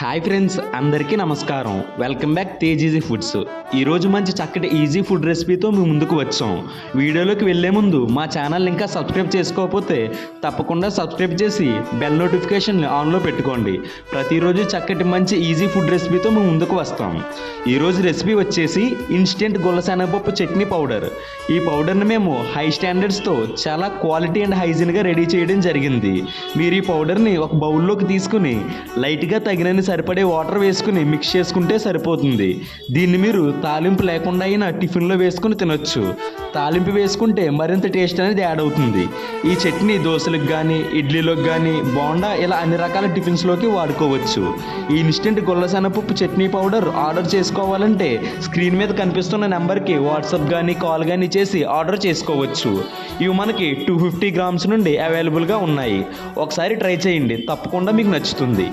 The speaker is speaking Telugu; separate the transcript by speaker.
Speaker 1: హాయ్ ఫ్రెండ్స్ అందరికీ నమస్కారం. వెల్కమ్ బ్యాక్ తేజీజీ ఫుడ్స్ ఈరోజు మంచి చక్కటి ఈజీ ఫుడ్ రెసిపీతో మేము ముందుకు వచ్చాం. వీడియోలోకి వెళ్ళే ముందు మా ఛానల్ ఇంకా సబ్స్క్రైబ్ చేసుకోకపోతే తప్పకుండా సబ్స్క్రైబ్ చేసి బెల్ నోటిఫికేషన్ ఆన్లో పెట్టుకోండి. ప్రతిరోజు చక్కటి మంచి ఈజీ ఫుడ్ రెసిపీతో మేము ముందుకు వస్తాం. ఈరోజు రెసిపీ వచ్చేసి ఇన్స్టెంట్ గుల్లశనగపప్పు చట్నీ పౌడర్ ఈ పౌడర్ని మేము హై స్టాండర్డ్స్తో చాలా క్వాలిటీ అండ్ హైజీన్గా రెడీ చేయడం జరిగింది. మీరు ఈ పౌడర్ని ఒక బౌల్లోకి తీసుకుని లైట్గా తగినన్ని సరిపడే వాటర్ వేసుకుని మిక్స్ చేసుకుంటే సరిపోతుంది. దీన్ని మీరు తాలింపు లేకుండా అయినా టిఫిన్లో వేసుకుని తినొచ్చు. తాలింపు వేసుకుంటే మరింత టేస్ట్ అనేది యాడ్ అవుతుంది. ఈ చట్నీ దోశలకు కానీ ఇడ్లీలోకి కానీ బోండా ఇలా అన్ని రకాల టిఫిన్స్లోకి వాడుకోవచ్చు. ఈ ఇన్స్టెంట్ గుల్లసెనపప్పు చట్నీ పౌడర్ ఆర్డర్ చేసుకోవాలంటే స్క్రీన్ మీద కనిపిస్తున్న నెంబర్కి వాట్సాప్ కానీ కాల్ కానీ చేసి ఆర్డర్ చేసుకోవచ్చు. ఇవి మనకి టూ ఫిఫ్టీ గ్రామ్స్ నుండి అవైలబుల్గా ఉన్నాయి. ఒకసారి ట్రై చేయండి. తప్పకుండా మీకు నచ్చుతుంది.